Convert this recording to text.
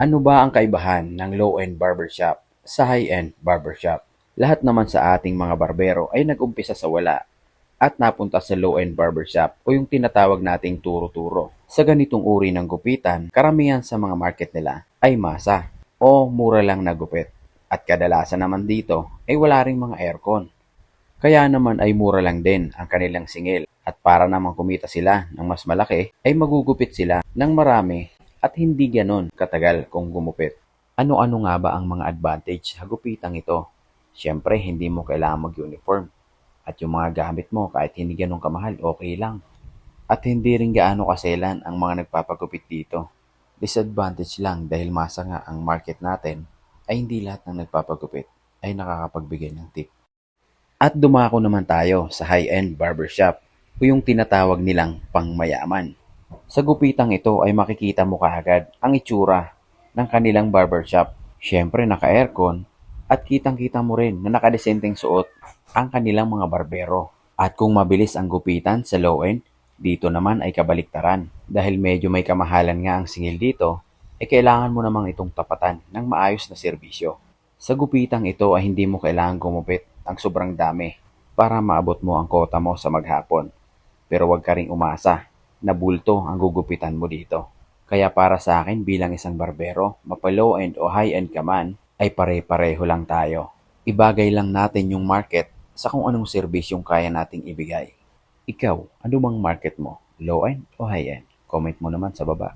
Ano ba ang kaibahan ng low-end barbershop sa high-end barbershop? Lahat naman sa ating mga barbero ay nag-umpisa sa wala at napunta sa low-end barbershop o yung tinatawag nating turo-turo. Sa ganitong uri ng gupitan, karamihan sa mga market nila ay masa o mura lang na gupit. At kadalasan naman dito ay wala ring mga aircon. Kaya naman ay mura lang din ang kanilang singil. At para naman kumita sila ng mas malaki, ay magugupit sila ng marami at hindi ganon katagal kung gumupit. Ano-ano nga ba ang mga advantage sa gupitang ito? Siyempre, hindi mo kailangan mag-uniform. At yung mga gamit mo, kahit hindi ganun kamahal, okay lang. At hindi rin gaano kaselan ang mga nagpapagupit dito. Disadvantage lang dahil masa nga ang market natin ay hindi lahat ng nagpapagupit ay nakakapagbigay ng tip. At dumako naman tayo sa high-end barbershop o yung tinatawag nilang pangmayaman. Sa gupitang ito ay makikita mo kaagad ang itsura ng kanilang barbershop. Siyempre naka-aircon at kitang-kita mo rin na nakadesenteng suot ang kanilang mga barbero. At kung mabilis ang gupitan sa low-end, dito naman ay kabaliktaran. Dahil medyo may kamahalan nga ang singil dito, ay kailangan mo namang itong tapatan ng maayos na serbisyo. Sa gupitang ito ay hindi mo kailangan gumupit ang sobrang dami para maabot mo ang kota mo sa maghapon. Pero huwag ka ring umasa na bulto ang gugupitan mo dito. Kaya para sa akin bilang isang barbero, mapa low end o high end ka man, ay pare-pareho lang tayo. Ibagay lang natin yung market sa kung anong serbisyong kaya nating ibigay. Ikaw, ano bang market mo? Low end o high end? Comment mo naman sa baba.